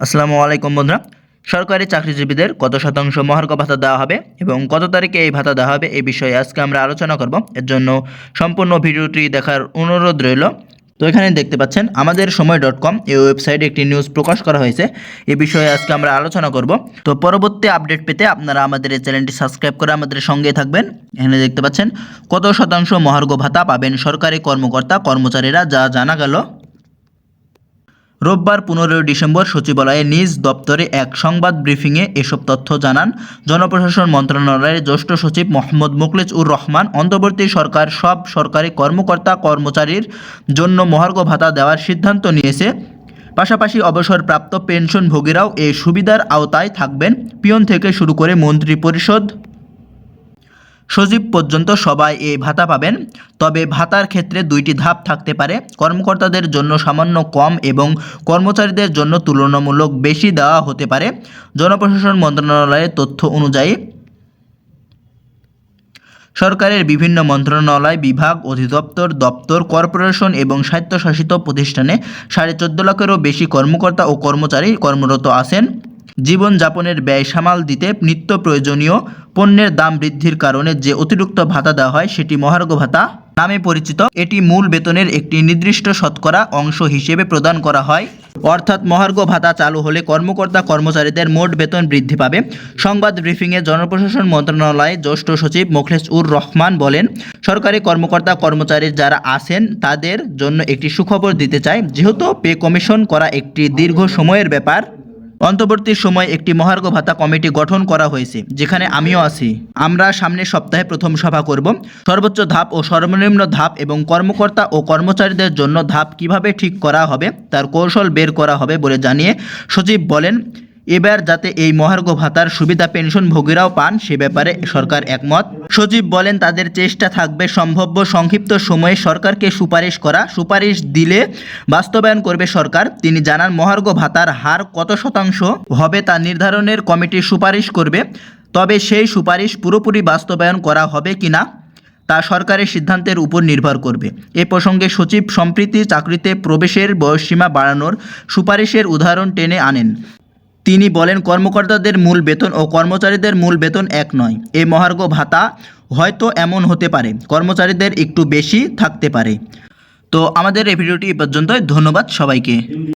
আসসালামু আলাইকুম বন্ধুরা। সরকারি চাকরিজীবীদের কত শতাংশ মহার্ঘ ভাতা দেওয়া হবে এবং কত তারিখে এই ভাতা দেওয়া হবে এই বিষয়ে আজকে আমরা আলোচনা করব। এর জন্য সম্পূর্ণ ভিডিওটি দেখার অনুরোধ রইল। তো এখানে দেখতে পাচ্ছেন, আমাদের সময় ডট কম এই ওয়েবসাইটে একটি নিউজ প্রকাশ করা হয়েছে। এ বিষয়ে আজকে আমরা আলোচনা করব। তো পরবর্তী আপডেট পেতে আপনারা আমাদের এই চ্যানেলটি সাবস্ক্রাইব করে আমাদের সঙ্গে থাকবেন। এখানে দেখতে পাচ্ছেন, কত শতাংশ মহার্ঘ ভাতা পাবেন সরকারি কর্মকর্তা কর্মচারীরা যা জানা গেল। রোববার পনেরোই ডিসেম্বর সচিবালয়ে নিজ দপ্তরে এক সংবাদ ব্রিফিংয়ে এসব তথ্য জানান জনপ্রশাসন মন্ত্রণালয়ের জ্যেষ্ঠ সচিব মোহাম্মদ মুখলেজ উর রহমান। অন্তর্বর্তী সরকার সব সরকারি কর্মকর্তা, কর্মচারীর জন্য মহার্ঘ ভাতা দেওয়ার সিদ্ধান্ত নিয়েছে। পাশাপাশি অবসরপ্রাপ্ত পেনশনভোগীরাও এই সুবিধার আওতায় থাকবেন। পিয়ন থেকে শুরু করে মন্ত্রী পরিষদ সজীব পর্যন্ত সবাই এই ভাতা পাবেন। তবে ভাতার ক্ষেত্রে দুইটি ধাপ থাকতে পারে। কর্মকর্তাদের জন্য সামান্য কম এবং কর্মচারীদের জন্য তুলনামূলক বেশি দেওয়া হতে পারে। জনপ্রশাসন মন্ত্রণালয়ের তথ্য অনুযায়ী সরকারের বিভিন্ন মন্ত্রণালয়, বিভাগ, অধিদপ্তর, দপ্তর, কর্পোরেশন এবং স্বায়ত্তশাসিত প্রতিষ্ঠানে সাড়ে চোদ্দ লাখেরও বেশি কর্মকর্তা ও কর্মচারী কর্মরত আছেন। জীবনযাপনের ব্যয় সামাল দিতে নিত্য প্রয়োজনীয় পণ্যের দাম বৃদ্ধির কারণে যে অতিরিক্ত ভাতা দেওয়া হয় সেটি মহার্ঘ ভাতা নামে পরিচিত। এটি মূল বেতনের একটি নির্দিষ্ট শতকরা অংশ হিসেবে প্রদান করা হয়। অর্থাৎ মহার্ঘ ভাতা চালু হলে কর্মকর্তা কর্মচারীদের মোট বেতন বৃদ্ধি পাবে। সংবাদ ব্রিফিংয়ে জনপ্রশাসন মন্ত্রণালয়ে জ্যেষ্ঠ সচিব মোখলেস উর রহমান বলেন, সরকারি কর্মকর্তা কর্মচারী যারা আছেন তাদের জন্য একটি সুখবর দিতে চাই, যেহেতু পে কমিশন করা একটি দীর্ঘ সময়ের ব্যাপার। অন্তর্বর্তী সময় একটি মহার্ঘ ভাতা কমিটি গঠন করা হয়েছে, যেখানে আমিও আছি। আমরা সামনে সপ্তাহে প্রথম সভা করব। সর্বোচ্চ ধাপ ও সর্বনিম্ন ধাপ এবং কর্মকর্তা ও কর্মচারীদের জন্য ধাপ কীভাবে ঠিক করা হবে, তার কৌশল বের করা হবে বলে জানিয়ে সচিব বলেন এবার যাতে এই মহার্ঘ ভাতার সুবিধা পেনশনভোগীরাও পান, সে ব্যাপারে সরকার একমত। সচিব বলেন, তাদের চেষ্টা থাকবে সম্ভাব্য সংক্ষিপ্ত সময়ে সরকারকে সুপারিশ করা। সুপারিশ দিলে বাস্তবায়ন করবে সরকার। তিনি জানান, মহার্ঘ ভাতার হার কত শতাংশ হবে তা নির্ধারণের কমিটি সুপারিশ করবে। তবে সেই সুপারিশ পুরোপুরি বাস্তবায়ন করা হবে কিনা তা সরকারের সিদ্ধান্তের উপর নির্ভর করবে। এ প্রসঙ্গে সচিব সম্প্রীতি চাকরিতে প্রবেশের বয়সসীমা বাড়ানোর সুপারিশের উদাহরণ টেনে আনেন। তিনি বলেন, কর্মকর্তাদের মূল বেতন ও কর্মচারীদের মূল বেতন এক নয়। এই মহার্ঘ ভাতা হয়তো এমন হতে পারে, কর্মচারীদের একটু বেশি থাকতে পারে। তো আমাদের এই ভিডিওটি এ পর্যন্তই। ধন্যবাদ সবাইকে।